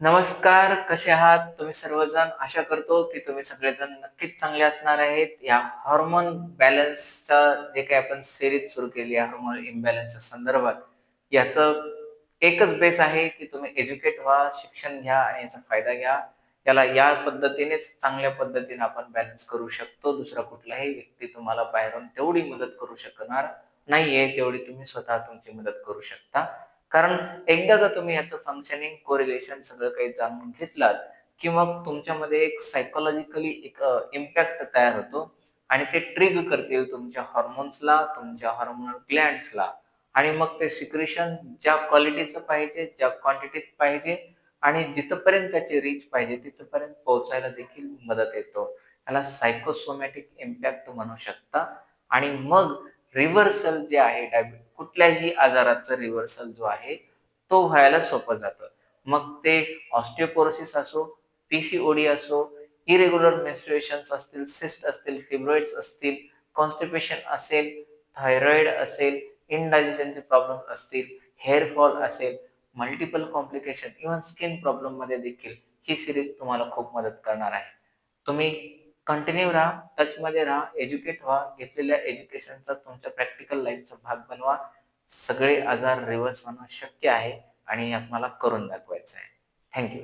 नमस्कार कसे आहात? तुम्ही सर्वजण आशा करतो की तुम्ही सगळेजण नक्कीच चांगले असणार आहेत. या हॉर्मोन बॅलन्सचा जे काही आपण सिरीज सुरू केली आहे हॉर्मोन इम्बॅलन्सच्या संदर्भात याचं एकच बेस आहे की तुम्ही एज्युकेट व्हा शिक्षण घ्या आणि याचा फायदा घ्या. याला या पद्धतीनेच चांगल्या पद्धतीने आपण बॅलन्स करू शकतो. दुसरा कुठलाही व्यक्ती तुम्हाला बाहेरून तेवढी मदत करू शकणार नाहीये तेवढी तुम्ही स्वतः तुमची मदत करू शकता. कारण एकदा का तुम्ही ह्याचं फंक्शनिंग कोरिलेशन सगळं काही जाणून घेतलात की मग तुमच्यामध्ये एक सायकोलॉजिकली एक इम्पॅक्ट तयार होतो आणि ते ट्रिग करतील तुमच्या हॉर्मोन्सला तुमच्या हॉर्मोनल ग्लँड्सला आणि मग ते सिक्रेशन ज्या क्वालिटीचं पाहिजे ज्या क्वांटिटीत पाहिजे आणि जिथपर्यंत त्याची रीच पाहिजे तिथपर्यंत पोहोचायला देखील मदत येतो. याला सायकोसोमॅटिक इम्पॅक्ट म्हणू शकता. आणि मग रिव्हर्सल जे आहे डायबिटीज कुठल्याही आजाराचं रिव्हर्सल जो आहे तो व्हायला सोपं जातं. मग ते ऑस्टिओपोरोसिस असो पीसीओडी असो इरेग्युलर मेन्स्ट्रुएशन्स असतील सिस्ट असतील फिब्रॉइड्स असतील कॉन्स्टिपेशन असेल थायरॉइड असेल इनडायजेशनचे प्रॉब्लेम असतील हेअरफॉल असेल मल्टिपल कॉम्प्लिकेशन इव्हन स्किन प्रॉब्लेममध्ये देखील ही सिरीज तुम्हाला खूप मदत करणार आहे. तुम्ही कंटिन्यू राहा टचमध्ये राहा एज्युकेट व्हा घेतलेल्या एज्युकेशनचा तुमच्या प्रॅक्टिकल लाईफचा भाग बनवा. सगळे आजार रिव्हर्स होणं शक्य आहे आणि आपल्याला करून दाखवायचं आहे. थँक्यू